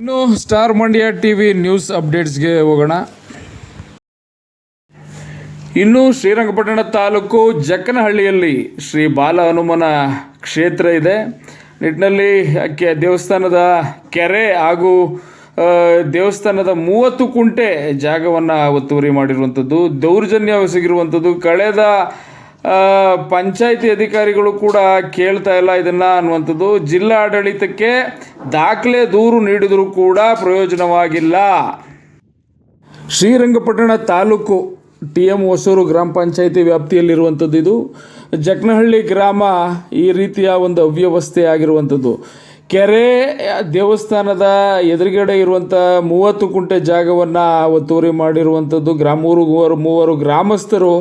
ಇನ್ನು star Mandya TV news ಅಪ್ಡೇಟ್ಸ್ಗೆ ಹೋಗೋಣ. ಇನ್ನು ಶ್ರೀರಂಗಪಟ್ಟಣ ತಾಲೂಕು ಜಕ್ಕನಹಳ್ಳಿಯಲ್ಲಿ ಶ್ರೀ ಬಾಲ ಹನುಮನ ಕ್ಷೇತ್ರ ಇದೆ. ನಿಟ್ಟಿನಲ್ಲಿ ಕೆ ದೇವಸ್ಥಾನದ ಕೆರೆ ಹಾಗೂ ದೇವಸ್ಥಾನದ ಮೂವತ್ತು ಕುಂಟೆ ಜಾಗವನ್ನು ಒತ್ತುವರಿ ಮಾಡಿರುವಂಥದ್ದು, ದೌರ್ಜನ್ಯ ಎಸಗಿರುವಂಥದ್ದು. ಕಳೆದ ಪಂಚಾಯಿತಿ ಅಧಿಕಾರಿಗಳು ಕೂಡ ಕೇಳ್ತಾ ಇಲ್ಲ ಇದನ್ನ ಅನ್ನುವಂಥದ್ದು. ಜಿಲ್ಲಾ ಆಡಳಿತಕ್ಕೆ ದಾಖಲೆ ದೂರು ನೀಡಿದರೂ ಕೂಡ ಪ್ರಯೋಜನವಾಗಿಲ್ಲ. ಶ್ರೀರಂಗಪಟ್ಟಣ ತಾಲೂಕು ಟಿ ಎಂ ಹೊಸೂರು ಗ್ರಾಮ ಪಂಚಾಯಿತಿ ವ್ಯಾಪ್ತಿಯಲ್ಲಿರುವಂಥದ್ದು ಇದು. ಜಕ್ನಹಳ್ಳಿ ಗ್ರಾಮ ಈ ರೀತಿಯ ಒಂದು ಅವ್ಯವಸ್ಥೆ ಆಗಿರುವಂಥದ್ದು. ಕೆರೆ, ದೇವಸ್ಥಾನದ ಎದುರುಗಡೆ ಇರುವಂಥ ಮೂವತ್ತು ಕುಂಟೆ ಜಾಗವನ್ನು ಒತ್ತುವರಿ ಮಾಡಿರುವಂಥದ್ದು. ಗ್ರಾಮೂರು ಮೂವರು ಮೂವರು ಗ್ರಾಮಸ್ಥರು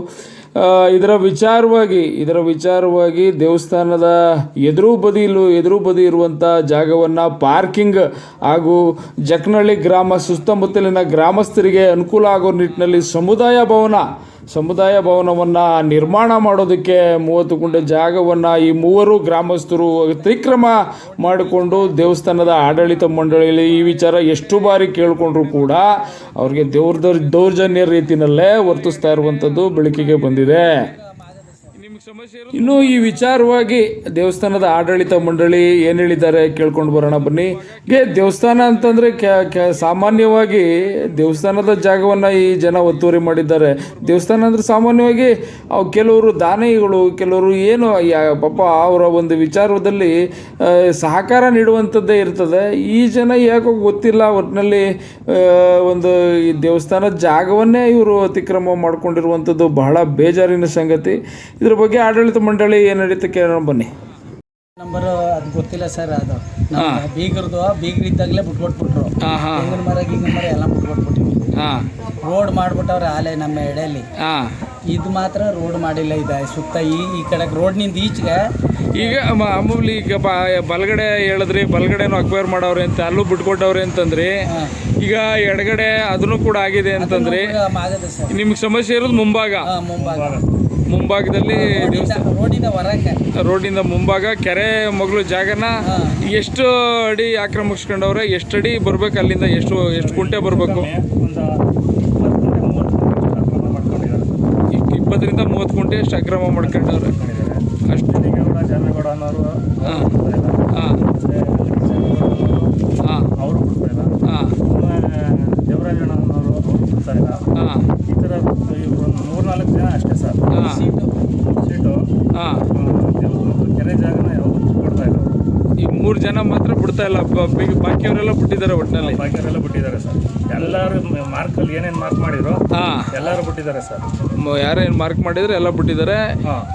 ಇದರ ವಿಚಾರವಾಗಿ ಇದರ ವಿಚಾರವಾಗಿ ದೇವಸ್ಥಾನದ ಎದುರು ಬದಿಲು ಎದುರು ಬದಿ ಇರುವಂಥ ಜಾಗವನ್ನು ಪಾರ್ಕಿಂಗ್ ಹಾಗೂ ಜಕ್ನಹಳ್ಳಿ ಗ್ರಾಮ ಸುತ್ತಮುತ್ತಲಿನ ಗ್ರಾಮಸ್ಥರಿಗೆ ಅನುಕೂಲ ಆಗೋ ನಿಟ್ಟಿನಲ್ಲಿ ಸಮುದಾಯ ಭವನ ಸಮುದಾಯ ಭವನವನ್ನು ನಿರ್ಮಾಣ ಮಾಡೋದಕ್ಕೆ ಮೂವತ್ತು ಗುಂಡೆ ಜಾಗವನ್ನು ಈ ಮೂವರು ಗ್ರಾಮಸ್ಥರು ಅತಿಕ್ರಮ ಮಾಡಿಕೊಂಡು ದೇವಸ್ಥಾನದ ಆಡಳಿತ ಮಂಡಳಿಯಲ್ಲಿ ಈ ವಿಚಾರ ಎಷ್ಟು ಬಾರಿ ಕೇಳಿಕೊಂಡ್ರೂ ಕೂಡ ಅವ್ರಿಗೆ ದೇವ್ರ ದೌರ್ಜನ್ಯ ರೀತಿಯಲ್ಲೇ ವರ್ತಿಸ್ತಾ ಇರುವಂಥದ್ದು ಬೆಳಕಿಗೆ ಬಂದಿದೆ. ಇನ್ನು ಈ ವಿಚಾರವಾಗಿ ದೇವಸ್ಥಾನದ ಆಡಳಿತ ಮಂಡಳಿ ಏನು ಹೇಳಿದ್ದಾರೆ ಕೇಳ್ಕೊಂಡು ಬರೋಣ ಬನ್ನಿ. ದೇವಸ್ಥಾನ ಅಂತಂದರೆ ಸಾಮಾನ್ಯವಾಗಿ ದೇವಸ್ಥಾನದ ಜಾಗವನ್ನು ಈ ಜನ ಒತ್ತುವರಿ ಮಾಡಿದ್ದಾರೆ. ದೇವಸ್ಥಾನ ಅಂದ್ರೆ ಸಾಮಾನ್ಯವಾಗಿ ಅವು ಕೆಲವರು ದಾನಿಗಳು, ಕೆಲವರು ಏನು ಪಾಪ ಅವರ ಒಂದು ವಿಚಾರದಲ್ಲಿ ಸಹಕಾರ ನೀಡುವಂಥದ್ದೇ ಇರ್ತದೆ. ಈ ಜನ ಯಾಕೋ ಗೊತ್ತಿಲ್ಲ ಒಟ್ಟಿನಲ್ಲಿ ಒಂದು ಈ ದೇವಸ್ಥಾನದ ಜಾಗವನ್ನೇ ಇವರು ಅತಿಕ್ರಮ ಮಾಡಿಕೊಂಡಿರುವಂಥದ್ದು ಬಹಳ ಬೇಜಾರಿನ ಸಂಗತಿ. ಇದ್ರ ಬಗ್ಗೆ ಆಡಳಿತ ಮಂಡಳಿ ಏನು ನಡೀತು ಕೇಳೋಣ ಬನ್ನಿ. ನಂಬರ್ ಅದು ಗೊತ್ತಿಲ್ಲ ಸರ್ ಅದು. ನಮ್ಮ ಬೀಗರ್ ಬೀಗರಿದ್ದಾಗಲೇ ಬಿಟ್ಕೊಟ್ಬಿಟ್ರು. ಹಾಂ ಹಾಂ. ತೆಂಗಿನ ಮರ ಗಿಂಗಿನ ಮರ ಎಲ್ಲ ಬಿಟ್ಕೊಟ್ಬಿಟ್ಟಿವಿ. ಹಾಂ. ರೋಡ್ ಮಾಡ್ಬಿಟ್ಟವ್ರೆ ಆಲೆ ನಮ್ಮ ಎಡೆಯಲ್ಲಿ. ಹಾಂ. ಇದು ಮಾತ್ರ ರೋಡ್ ಮಾಡಿಲ್ಲ ಇದೆ. ಸುತ್ತ ಈ ಈ ಕಡೆ ರೋಡ್ನಿಂದ ಈಚೆಗೆ ಈಗ ಮಾಮೂಲಿ ಈಗ ಬ ಬಲಗಡೆ ಹೇಳಿದ್ರಿ ಬಲಗಡೆನೂ ಅಕ್ವೈರ್ ಮಾಡವ್ರೆ ಅಂತ ಅಲ್ಲೂ ಬಿಟ್ಕೊಟ್ಟವ್ರೆ ಅಂತಂದ್ರಿ. ಈಗ ಎಡಗಡೆ ಅದನ್ನು ಕೂಡ ಆಗಿದೆ ಅಂತಂದ್ರಿ. ನಿಮ್ಗೆ ಸಮಸ್ಯೆ ಇರೋದು ಮುಂಭಾಗ. ಮುಂಭಾಗ. ಮುಂಭಾಗದಲ್ಲಿ ರೋಡಿಂದ ರೋಡಿನ ರೋಡಿಂದ ಮುಂಭಾಗ ಕೆರೆ ಮಗಳು ಜಾಗನ ಎಷ್ಟು ಅಡಿ ಆಕ್ರಮಿಸ್ಕೊಂಡವ್ರೆ ಎಷ್ಟು ಅಡಿ ಬರ್ಬೇಕು ಅಲ್ಲಿಂದ ಎಷ್ಟು ಎಷ್ಟು ಕುಂಟೆ ಬರಬೇಕು? ಇಪ್ಪತ್ತರಿಂದ ಮೂವತ್ತು ಕುಂಟೆ ಎಷ್ಟು ಅಕ್ರಮ ಮಾಡ್ಕೊಂಡವ್ರೆ. ಅಷ್ಟು. ಹಾಂ. ಹಾಂ. ಹಾಂ. ದೇವರಾಜಣ್ಣ ಅನ್ನೋರು ಅವರು ಬಿಡ್ತಾ ಇಲ್ಲ ಹಾಂ ಈ ಥರ ಇವ್ರು ಒಂದು ಮೂರ್ನಾಲ್ಕು ಜನ ಅಷ್ಟೇ ಸರ್ ಹಾಂ. ಈ ಮೂರು ಜನ ಮಾತ್ರ ಬಿಡ್ತಾ ಇಲ್ಲ ಬಾಕಿಯವರೆಲ್ಲ ಬಿಟ್ಟಿದ್ದಾರೆ ಒಟ್ಟಿನಲ್ಲಿ ಬಾಕಿಯವರೆಲ್ಲ ಬಿಟ್ಟಿದ್ದಾರೆ ಸರ್. ಎಲ್ಲರೂ ಮಾರ್ಕಲ್ಲಿ ಏನೇನು ಮಾರ್ಕ್ ಮಾಡಿದ್ರು ಹಾಂ. ಎಲ್ಲರೂ ಬಿಟ್ಟಿದ್ದಾರೆ ಸರ್. ಯಾರೇನು ಮಾರ್ಕ್ ಮಾಡಿದ್ರೆ ಎಲ್ಲ ಬಿಟ್ಟಿದ್ದಾರೆ.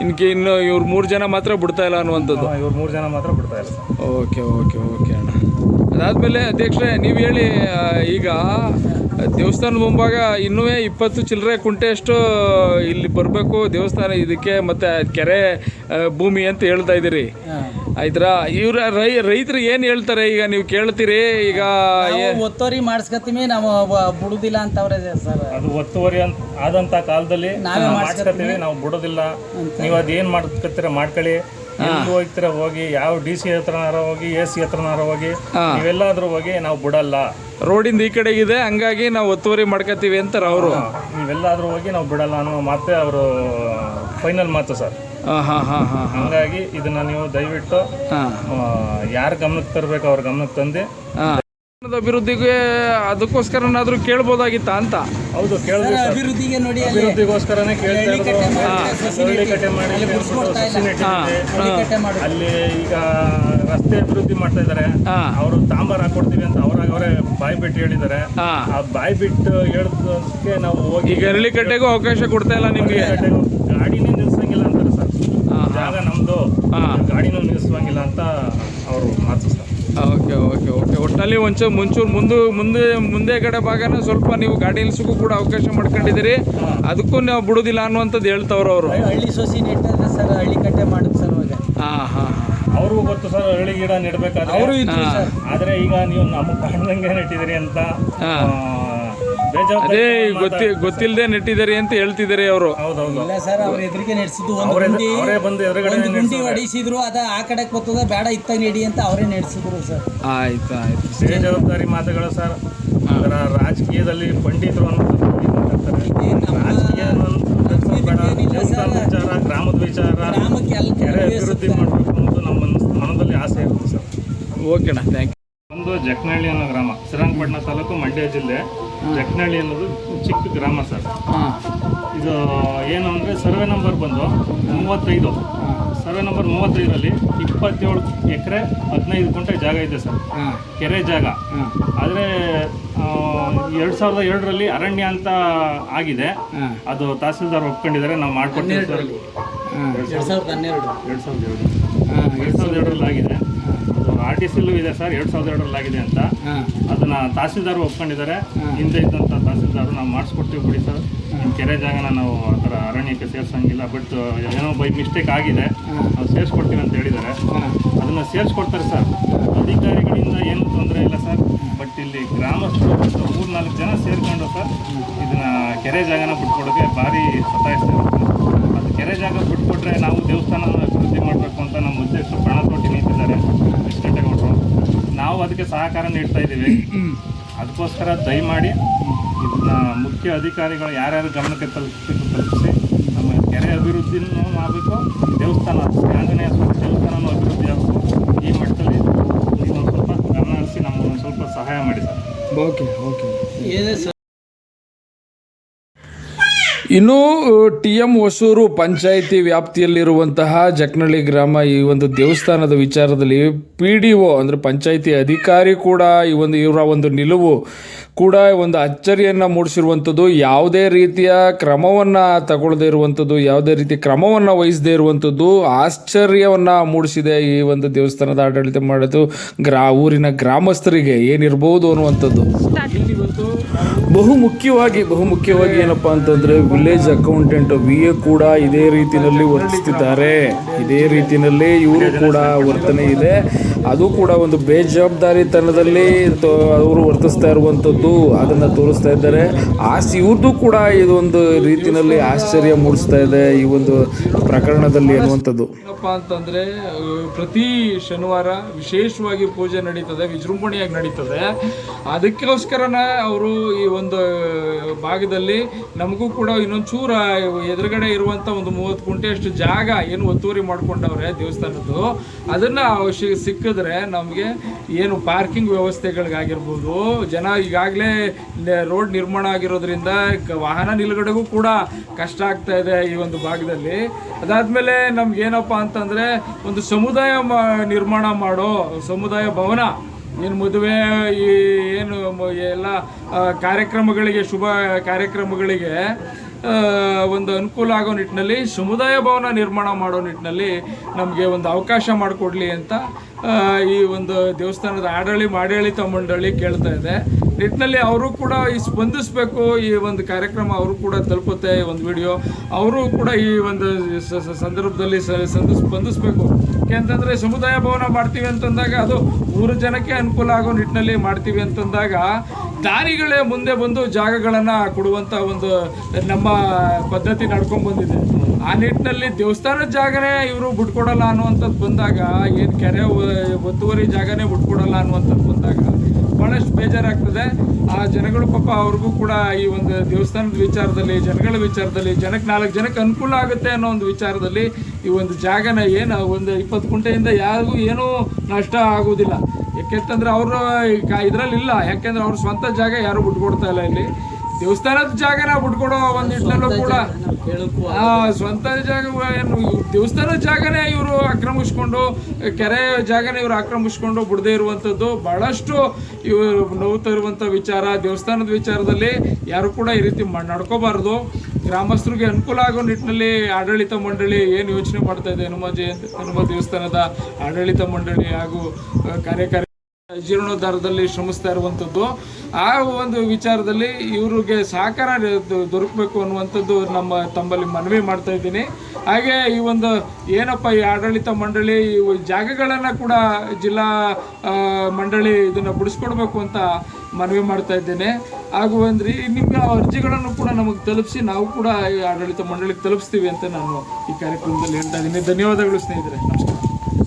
ಇನ್ಕೆ ಇನ್ನು ಇವ್ರು ಮೂರು ಜನ ಮಾತ್ರ ಬಿಡ್ತಾ ಇಲ್ಲ ಅನ್ನುವಂಥದ್ದು. ಇವ್ರು ಮೂರು ಜನ ಮಾತ್ರ ಬಿಡ್ತಾ ಇಲ್ಲ ಸರ್. ಓಕೆ ಓಕೆ ಓಕೆ ಅಣ್ಣ. ಅದಾದಮೇಲೆ ಅಧ್ಯಕ್ಷರೇ ನೀವು ಹೇಳಿ ಈಗ ದೇವಸ್ಥಾನದ ಮುಂಭಾಗ ಇನ್ನೂ ಇಪ್ಪತ್ತು ಚಿಲ್ಲರೆ ಕುಂಟೆಯಷ್ಟು ಇಲ್ಲಿ ಬರಬೇಕು. ದೇವಸ್ಥಾನ ಇದಕ್ಕೆ ಮತ್ತು ಕೆರೆ ಭೂಮಿ ಅಂತ ಹೇಳ್ತಾ ಇದ್ದೀರಿ. ಆಯ್ತರ? ಆಯ್ತಾ ಇವ್ರ ರೈ ರೈತರು ಏನು ಹೇಳ್ತಾರೆ ಈಗ ನೀವು ಕೇಳ್ತೀರಿ? ಈಗ ಒತ್ತುವರಿ ಮಾಡಿಸ್ಕೊತೀವಿ ನಾವು ಬಿಡುದಿಲ್ಲ ಅಂತವ್ರೆ ಸರ್. ಅದು ಒತ್ತುವರಿ ಅಂತ ಆದಂಥ ಕಾಲದಲ್ಲಿ ನಾವೇ ನಾವು ಮಾಡ್ಸ್ಕೊತೀವಿ ನಾವು ಬಿಡೋದಿಲ್ಲ. ನೀವು ಅದೇನು ಮಾಡ್ಕೊತೀರ ಮಾಡ್ಕೊಳ್ಳಿ. ಎಲ್ಲಿ ಹೋಗ್ತೀರ ಹೋಗಿ ಯಾವ ಡಿ ಸಿ ಹತ್ರನಾರ ಹೋಗಿ ಎ ಸಿ ಹತ್ರನಾರ ಹೋಗಿ ನೀವೆಲ್ಲಾದ್ರೂ ಹೋಗಿ ನಾವು ಬಿಡಲ್ಲ. ರೋಡಿಂದ ಈ ಕಡೆಗಿದೆ ಹಂಗಾಗಿ ನಾವು ಒತ್ತುವರಿ ಮಾಡ್ಕೋತೀವಿ ಅಂತಾರೆ ಅವರು. ನೀವೆಲ್ಲಾದ್ರೂ ಹೋಗಿ ನಾವು ಬಿಡಲ್ಲ ಅನ್ನೋ ಮಾತೇ ಅವರು ಫೈನಲ್ ಮಾತು ಸರ್. ಹಂಗಾಗಿ ಇದನ್ನ ನೀವು ದಯವಿಟ್ಟು ಯಾರು ಗಮನಕ್ಕೆ ತರಬೇಕು ಅವ್ರ ಗಮನಕ್ಕೆ ತಂದು ಹಾಂ ಅಭಿವೃದ್ಧಿಗೆ ಅದಕ್ಕೋಸ್ಕರನಾದರೂ ಕೇಳ್ಬೋದಾಗಿತ್ತಾ ಅಂತ? ಹೌದು ಕೇಳಿದ್ವಿ ಸರ್ ಅಭಿವೃದ್ಧಿಗೆ ನೋಡಿ ಅಲ್ಲಿ ಅಭಿವೃದ್ಧಿಗೋಸ್ಕರನೇ ಕೇಳ್ತಾ ಇರೋದು ಸೊಳ್ಳೆ ಕಟ್ಟೆ ಮಾಡಿ ಅಲ್ಲಿ ಇಲ್ಲ. ಈಗ ರಸ್ತೆ ಅಭಿವೃದ್ಧಿ ಮಾಡ್ತಾ ಇದ್ದಾರೆ. ಹಾಂ. ಅವರು ತಾಂಬಾರ್ ಹಾಕೊಡ್ತೀವಿ ಅಂತ ಅವ್ರಾಗ ಅವರೇ ಬಾಯಿ ಬಿಟ್ಟು ಹೇಳಿದ್ದಾರೆ. ಹಾಂ. ಆ ಬಾಯಿ ಬಿಟ್ಟು ಹೇಳೋದಕ್ಕೆ ನಾವು ಹೋಗಿ ಈಗ ಅರಳಿಕಟ್ಟೆಗೂ ಅವಕಾಶ ಕೊಡ್ತಾ ಇಲ್ಲ ನಿಮಗೆ. ಕಟ್ಟೆಗೂ ಗಾಡಿನೇ ನಿಲ್ಸಂಗಿಲ್ಲ ಅಂತಾರೆ ಸರ್. ಹಾಂ. ಜಾಗ ನಮ್ದು. ಹಾಂ. ಗಾಡಿನೂ ನಿಲ್ಸಂಗಿಲ್ಲ ಅಂತ ಓಕೆ ಓಕೆ ಓಕೆ. ಒಟ್ಟಿನಲ್ಲಿ ಒಂಚೂರು ಮುಂಚೂರು ಮುಂದೆ ಮುಂದೆ ಮುಂದೆ ಕಡೆ ಭಾಗನ ಸ್ವಲ್ಪ ನೀವು ಗಾಡಿ ನಿಲ್ಸಕ್ಕೂ ಕೂಡ ಅವಕಾಶ ಮಾಡ್ಕೊಂಡಿದ್ದೀರಿ. ಅದಕ್ಕೂ ನಾವು ಬಿಡೋದಿಲ್ಲ ಅನ್ನುವಂಥದ್ದು ಹೇಳ್ತವ್ರು ಅವರು. ಹಳ್ಳಿ ಸೊಸಿ ನೆಟ್ಟಿದ್ರೆ ಸರ್ ಹಳ್ಳಿ ಕಟ್ಟೆ ಮಾಡುದು ಸರ್ ಅವಾಗ ಹಾಂ ಹಾಂ ಅವ್ರಿಗೂ ಗೊತ್ತು ಸರ್ ಹಳ್ಳಿ ಗಿಡ ನೆಡ್ಬೇಕಾದ್ರೆ. ಅವರು ಆದರೆ ಸರ್. ಆದ್ರೆ ಈಗ ನೀವು ನಮ್ಮ ಕಾಣ್ದಂಗೆ ನೆಟ್ಟಿದ್ದೀರಿ ಅಂತ ಅದೇ ಗೊತ್ತಿ ಗೊತ್ತಿಲ್ಲದೆ ನೆಟ್ಟಿದ್ದಾರೆ ಅಂತ ಹೇಳ್ತಿದ್ದಾರೆ ಅವರು. ಇಲ್ಲ ಸರ್ ಅವ್ರ ಎದುರಿಗೆ ನಡೆಸಿದ್ದು ಒಂದು ಅವರೇ ಗುಂಡಿ ಅವರೇ ಬಂದು ಎದುರುಗಡೆ ಒಂದು ಗುಂಡಿ ಹೊಡಿಸಿದ್ರು ಅದ ಆ ಕಡೆಗೆ ಬರ್ತದ ಬೇಡ ಇತ್ತಾಗ ನೆಡಿ ಅಂತ ಅವರೇ ನಡೆಸಿದ್ರು ಸರ್. ಆಯ್ತು ಆಯ್ತು. ಬೇಜವಾಬ್ದಾರಿ ಮಾತುಗಳು ಸರ್. ಅದರ ರಾಜಕೀಯದಲ್ಲಿ ಪಂಡಿತರು ಗ್ರಾಮದ ವಿಚಾರ ಗ್ರಾಮಕ್ಕೆ ಅಭಿವೃದ್ಧಿ ಮಾಡಬೇಕು ಅನ್ನೋದು ನಮ್ಮ ಮನಸ್- ಮನದಲ್ಲಿ ಆಸೆ ಇರುತ್ತೆ ಸರ್. ಓಕೆ ಅಣ್ಣ ಥ್ಯಾಂಕ್ ಒಂದು ಜಕ್ನಹಳ್ಳಿ ಅನ್ನೋ ಗ್ರಾಮ. ಶ್ರೀರಂಗಪಟ್ಟಣ ತಾಲೂಕು ಮಂಡ್ಯ ಜಿಲ್ಲೆ. ಜಕ್ನಹಳ್ಳಿ ಅನ್ನೋದು ಚಿಕ್ಕ ಗ್ರಾಮ ಸರ್. ಇದು ಏನು ಅಂದರೆ ಸರ್ವೆ ನಂಬರ್ ಬಂದು ಮೂವತ್ತೈದು. ಸರ್ವೆ ನಂಬರ್ ಮೂವತ್ತೈದರಲ್ಲಿ ಇಪ್ಪತ್ತೇಳು ಎಕರೆ ಹದಿನೈದು ಗುಂಟೆ ಜಾಗ ಇದೆ ಸರ್. ಕೆರೆ ಜಾಗ. ಆದರೆ ಎರಡು ಸಾವಿರದ ಎರಡರಲ್ಲಿ ಅರಣ್ಯ ಅಂತ ಆಗಿದೆ. ಅದು ತಹಸೀಲ್ದಾರ್ ಒಪ್ಕೊಂಡಿದ್ದಾರೆ ನಾವು ಮಾಡ್ಕೊಡ್ತೀವಿ ಸರ್. ಎರಡ್ ಸಾವಿರದ ಹನ್ನೆರಡು. ಎರಡು ಸಾವಿರದ ಏಳು ಎರಡು ಸಾವಿರದ ಎರಡರಲ್ಲಿ ಆಗಿದೆ. ಆರ್ ಟಿ ಸಿಲ್ಲೂ ಇದೆ ಸರ್ ಎರಡು ಸಾವಿರದ ಎರಡರಲ್ಲಿ ಆಗಿದೆ ಅಂತ. ಅದನ್ನ ತಹಸೀಲ್ದಾರ್ ಒಪ್ಕೊಂಡಿದ್ದಾರೆ. ಹಿಂದೆ ಇದ್ದಂಥ ತಹಸೀಲ್ದಾರ್ ನಾವು ಮಾಡಿಸ್ಕೊಡ್ತೀವಿ ಬಿಡಿ ಸರ್. ನಿಮ್ಮ ಕೆರೆ ಜಾಗನ ನಾವು ಆ ಥರ ಅರಣ್ಯಕ್ಕೆ ಸೇರ್ಸೋಂಗಿಲ್ಲ ಬಟ್ ಏನೋ ಬೈ ಮಿಸ್ಟೇಕ್ ಆಗಿದೆ. ನಾವು ಸೇರಿಸ್ಕೊಡ್ತೀವಿ ಅಂತ ಹೇಳಿದ್ದಾರೆ. ಅದನ್ನು ಸೇರಿಸ್ಕೊಡ್ತಾರೆ ಸರ್. ಅಧಿಕಾರಿಗಳಿಂದ ಏನು ತೊಂದರೆ ಇಲ್ಲ ಸರ್. ಬಟ್ ಇಲ್ಲಿ ಗ್ರಾಮಸ್ಥರು ಮೂರು ನಾಲ್ಕು ಜನ ಸೇರಿಕೊಂಡು ಸರ್ ಇದನ್ನ ಕೆರೆ ಜಾಗನ ಬಿಟ್ಕೊಡೋಕ್ಕೆ ಭಾರಿ ಸತಾಯಿಸ್ತಾರೆ ಅದು ಕೆರೆ ಜಾಗ ಬಿಟ್ಕೊಟ್ರೆ ನಾವು ದೇವಸ್ಥಾನ ಅಭಿವೃದ್ಧಿ ಮಾಡಬೇಕು ಅಂತ ನಮ್ಮ ಉದ್ದೇಶ ಪ್ರಾಣ ತೊಟ್ಟಿ ನಿಂತಿದ್ದಾರೆ. ಕೃಷ್ಣೇಗೌಡರು ನಾವು ಅದಕ್ಕೆ ಸಹಕಾರ ನೀಡ್ತಾ ಇದ್ದೀವಿ. ಅದಕ್ಕೋಸ್ಕರ ದಯಮಾಡಿ ಇದನ್ನ ಮುಖ್ಯ ಅಧಿಕಾರಿಗಳು ಯಾರ್ಯಾರು ಗಮನಕ್ಕೆ ತಲುಪಿಸಬೇಕು ತಲುಪಿಸಿ ನಮ್ಮ ಕೆರೆ ಅಭಿವೃದ್ಧಿನೂ ಮಾಡಬೇಕು ದೇವಸ್ಥಾನ ಆಂಜನೇಯ ಸ್ವಾಮಿ ದೇವಸ್ಥಾನನೂ ಅಭಿವೃದ್ಧಿ ಆಗಬೇಕು. ಈ ಮಟ್ಟದಲ್ಲಿ ಇದೊಂದು ಸ್ವಲ್ಪ ಗಮನ ಹರಿಸಿ ನಮ್ಮನ್ನು ಸ್ವಲ್ಪ ಸಹಾಯ ಮಾಡಿ ಸರ್. ಓಕೆ ಓಕೆ ಏನೇ ಸರ್ ಇನ್ನು ಟಿ ಎಂ ಹೊಸೂರು ಪಂಚಾಯಿತಿ ವ್ಯಾಪ್ತಿಯಲ್ಲಿರುವಂತಹ ಜಕ್ನಳ್ಳಿ ಗ್ರಾಮ ಈ ಒಂದು ದೇವಸ್ಥಾನದ ವಿಚಾರದಲ್ಲಿ ಪಿ ಡಿ ಒ, ಅಂದರೆ ಪಂಚಾಯಿತಿ ಅಧಿಕಾರಿ ಕೂಡ ಈ ಒಂದು, ಇವರ ಒಂದು ನಿಲುವು ಕೂಡ ಒಂದು ಅಚ್ಚರಿಯನ್ನು ಮೂಡಿಸಿರುವಂಥದ್ದು. ಯಾವುದೇ ರೀತಿಯ ಕ್ರಮವನ್ನು ತಗೊಳ್ಳದೇ ಇರುವಂಥದ್ದು, ಯಾವುದೇ ರೀತಿ ಕ್ರಮವನ್ನು ವಹಿಸದೇ ಇರುವಂಥದ್ದು ಆಶ್ಚರ್ಯವನ್ನು ಮೂಡಿಸಿದೆ ಈ ಒಂದು ದೇವಸ್ಥಾನದ ಆಡಳಿತ ಮಾಡೋದು ಗ್ರಾ, ಊರಿನ ಗ್ರಾಮಸ್ಥರಿಗೆ ಏನಿರ್ಬೋದು ಅನ್ನುವಂಥದ್ದು. ಬಹು ಮುಖ್ಯವಾಗಿ ಬಹು ಮುಖ್ಯವಾಗಿ ಏನಪ್ಪ ಅಂತಂದ್ರೆ ವಿಲೇಜ್ ಅಕೌಂಟೆಂಟ್ ವಿ ಎ ಕೂಡ ಇದೇ ರೀತಿಯಲ್ಲಿ ವರ್ತಿಸ್ತಿದ್ದಾರೆ. ಇದೇ ರೀತಿಯಲ್ಲಿ ಇವರು ಕೂಡ ವರ್ತನೆ ಇದೆ. ಅದು ಕೂಡ ಒಂದು ಬೇಜವಾಬ್ದಾರಿತನದಲ್ಲಿ ಅವರು ವರ್ತಿಸ್ತಾ ಇರುವಂಥದ್ದು ಅದನ್ನ ತೋರಿಸ್ತಾ ಇದ್ದಾರೆ. ಆಸ್ತಿ ಇವ್ರದ್ದು ಕೂಡ ಇದೊಂದು ರೀತಿಯಲ್ಲಿ ಆಶ್ಚರ್ಯ ಮೂಡಿಸ್ತಾ ಇದೆ ಈ ಒಂದು ಪ್ರಕರಣದಲ್ಲಿ ಅನ್ನುವಂಥದ್ದು. ಏನಪ್ಪ ಅಂತಂದ್ರೆ ಪ್ರತಿ ಶನಿವಾರ ವಿಶೇಷವಾಗಿ ಪೂಜೆ ನಡೀತದೆ, ವಿಜೃಂಭಣೆಯಾಗಿ ನಡೀತದೆ. ಅದಕ್ಕೋಸ್ಕರನ ಅವರು ಈ ಒಂದು ಭಾಗದಲ್ಲಿ ನಮಗೂ ಕೂಡ ಇನ್ನೊಂದು ಚೂರ ಎದುರುಗಡೆ ಇರುವಂತ ಒಂದು ಮೂವತ್ತು ಕುಂಟೆಯಷ್ಟು ಜಾಗ ಏನು ಒತ್ತುವರಿ ಮಾಡ್ಕೊಂಡವ್ರೆ ದೇವಸ್ಥಾನದ್ದು, ಅದನ್ನ ಅವಶ್ಯ ಸಿಕ್ಕಿದ್ರೆ ನಮಗೆ ಏನು ಪಾರ್ಕಿಂಗ್ ವ್ಯವಸ್ಥೆಗಳಿಗಾಗಿರ್ಬೋದು, ಜನ ಈಗಾಗಲೇ ರೋಡ್ ನಿರ್ಮಾಣ ಆಗಿರೋದ್ರಿಂದ ವಾಹನ ನಿಲುಗಡೆಗೂ ಕೂಡ ಕಷ್ಟ ಆಗ್ತಾ ಇದೆ ಈ ಒಂದು ಭಾಗದಲ್ಲಿ. ಅದಾದಮೇಲೆ ನಮ್ಗೆ ಏನಪ್ಪ ಅಂತಂದ್ರೆ ಒಂದು ಸಮುದಾಯ ನಿರ್ಮಾಣ ಮಾಡೋ, ಸಮುದಾಯ ಭವನ ಏನು ಮದುವೆ, ಈ ಏನು ಎಲ್ಲ ಕಾರ್ಯಕ್ರಮಗಳಿಗೆ, ಶುಭ ಕಾರ್ಯಕ್ರಮಗಳಿಗೆ ಒಂದು ಅನುಕೂಲ ಆಗೋ ನಿಟ್ಟಿನಲ್ಲಿ, ಸಮುದಾಯ ಭವನ ನಿರ್ಮಾಣ ಮಾಡೋ ನಿಟ್ಟಿನಲ್ಲಿ ನಮಗೆ ಒಂದು ಅವಕಾಶ ಮಾಡಿಕೊಡ್ಲಿ ಅಂತ ಈ ಒಂದು ದೇವಸ್ಥಾನದ ಆಡಳಿ ಆಡಳಿತ ಮಂಡಳಿ ಕೇಳ್ತಾ ಇದೆ. ನಿಟ್ಟಿನಲ್ಲಿ ಅವರು ಕೂಡ ಈ ಸ್ಪಂದಿಸಬೇಕು ಈ ಒಂದು ಕಾರ್ಯಕ್ರಮ ಅವರು ಕೂಡ ತಲುಪುತ್ತೆ ಒಂದು ವಿಡಿಯೋ. ಅವರು ಕೂಡ ಈ ಒಂದು ಸಂದರ್ಭದಲ್ಲಿ ಸಂದ ಸಂದು ಸ್ಪಂದಿಸಬೇಕು ಯಾಕೆಂತಂದ್ರೆ ಸಮುದಾಯ ಭವನ ಮಾಡ್ತೀವಿ ಅಂತಂದಾಗ ಅದು ಮೂರು ಜನಕ್ಕೆ ಅನುಕೂಲ ಆಗೋ ನಿಟ್ಟಿನಲ್ಲಿ ಮಾಡ್ತೀವಿ ಅಂತಂದಾಗ ದಾರಿಗಳೇ ಮುಂದೆ ಬಂದು ಜಾಗಗಳನ್ನು ಕೊಡುವಂಥ ಒಂದು ನಮ್ಮ ಪದ್ಧತಿ ನಡ್ಕೊಂಡ್ ಬಂದಿದೆ. ಆ ನಿಟ್ಟಿನಲ್ಲಿ ದೇವಸ್ಥಾನದ ಜಾಗನೇ ಇವರು ಬಿಟ್ಕೊಡಲ್ಲ ಅನ್ನುವಂಥದ್ದು ಬಂದಾಗ, ಏನು ಕೆರೆ ಒತ್ತುವರಿ ಜಾಗನೇ ಬಿಟ್ಕೊಡಲ್ಲ ಅನ್ನುವಂಥದ್ದು ಬಂದಾಗ ಭಾಳಷ್ಟು ಬೇಜಾರಾಗ್ತದೆ. ಆ ಜನಗಳು ಪಾಪ ಅವ್ರಿಗೂ ಕೂಡ ಈ ಒಂದು ದೇವಸ್ಥಾನದ ವಿಚಾರದಲ್ಲಿ, ಜನಗಳ ವಿಚಾರದಲ್ಲಿ ಜನಕ್ಕೆ ನಾಲ್ಕು ಜನಕ್ಕೆ ಅನುಕೂಲ ಆಗುತ್ತೆ ಅನ್ನೋ ಒಂದು ವಿಚಾರದಲ್ಲಿ ಈ ಒಂದು ಜಾಗನ ಏನು, ಒಂದು ಇಪ್ಪತ್ತು ಗುಂಟೆಯಿಂದ ಯಾರಿಗೂ ಏನೂ ನಷ್ಟ ಆಗುವುದಿಲ್ಲ. ಯಾಕೆಂತಂದ್ರೆ ಅವರು ಇದರಲ್ಲಿ ಇಲ್ಲ ಯಾಕೆಂದ್ರೆ ಅವ್ರ ಸ್ವಂತ ಜಾಗ ಯಾರು ಬಿಟ್ಕೊಡ್ತಾ ಇಲ್ಲ ಇಲ್ಲಿ. ದೇವಸ್ಥಾನದ ಜಾಗನ ಬಿಟ್ಕೊಡೋ ಒಂದು ನಿಟ್ಟಿನಲ್ಲೂ ಕೂಡ. ಆ ಸ್ವಂತ ಜಾಗ ಏನು ದೇವಸ್ಥಾನದ ಜಾಗನೇ ಇವರು ಆಕ್ರಮಿಸ್ಕೊಂಡು ಕೆರೆ ಜಾಗನೇ ಇವರು ಆಕ್ರಮಿಸ್ಕೊಂಡು ಬಿಡದೇ ಇರುವಂಥದ್ದು ಬಹಳಷ್ಟು ಇವರು ನೋವು ಇರುವಂಥ ವಿಚಾರ ದೇವಸ್ಥಾನದ ವಿಚಾರದಲ್ಲಿ ಯಾರು ಕೂಡ ಈ ರೀತಿ ನಡ್ಕೋಬಾರ್ದು. ಗ್ರಾಮಸ್ಥರಿಗೆ ಅನುಕೂಲ ಆಗೋ ನಿಟ್ಟಿನಲ್ಲಿ ಆಡಳಿತ ಮಂಡಳಿ ಏನು ಯೋಚನೆ ಮಾಡ್ತಾ ಇದೆ ಹನುಮ ಜಯಂತಿ ಹನುಮ ದೇವಸ್ಥಾನದ ಆಡಳಿತ ಮಂಡಳಿ ಹಾಗೂ ಕಾರ್ಯಕಾರಿ ಜೀರ್ಣೋದ್ಧಾರದಲ್ಲಿ ಶ್ರಮಿಸ್ತಾ ಇರುವಂಥದ್ದು. ಆ ಒಂದು ವಿಚಾರದಲ್ಲಿ ಇವರಿಗೆ ಸಹಕಾರ ದೊರಕಬೇಕು ಅನ್ನುವಂಥದ್ದು ನಮ್ಮ ತಮ್ಮಲ್ಲಿ ಮನವಿ ಮಾಡ್ತಾ ಇದ್ದೀನಿ. ಹಾಗೆ ಈ ಒಂದು ಏನಪ್ಪ ಈ ಆಡಳಿತ ಮಂಡಳಿ ಈ ಜಾಗಗಳನ್ನು ಕೂಡ ಜಿಲ್ಲಾ ಮಂಡಳಿ ಇದನ್ನು ಬಿಡಿಸ್ಕೊಡ್ಬೇಕು ಅಂತ ಮನವಿ ಮಾಡ್ತಾ ಇದ್ದೇನೆ. ಹಾಗೂ ಅಂದ್ರೆ ನಿಮ್ಮ ಅರ್ಜಿಗಳನ್ನು ಕೂಡ ನಮಗೆ ತಲುಪಿಸಿ ನಾವು ಕೂಡ ಈ ಆಡಳಿತ ಮಂಡಳಿಗೆ ತಲುಪಿಸ್ತೀವಿ ಅಂತ ನಾನು ಈ ಕಾರ್ಯಕ್ರಮದಲ್ಲಿ ಹೇಳ್ತಾ ಇದ್ದೀನಿ. ಧನ್ಯವಾದಗಳು ಸ್ನೇಹಿತರೆ. ನಮಸ್ಕಾರ.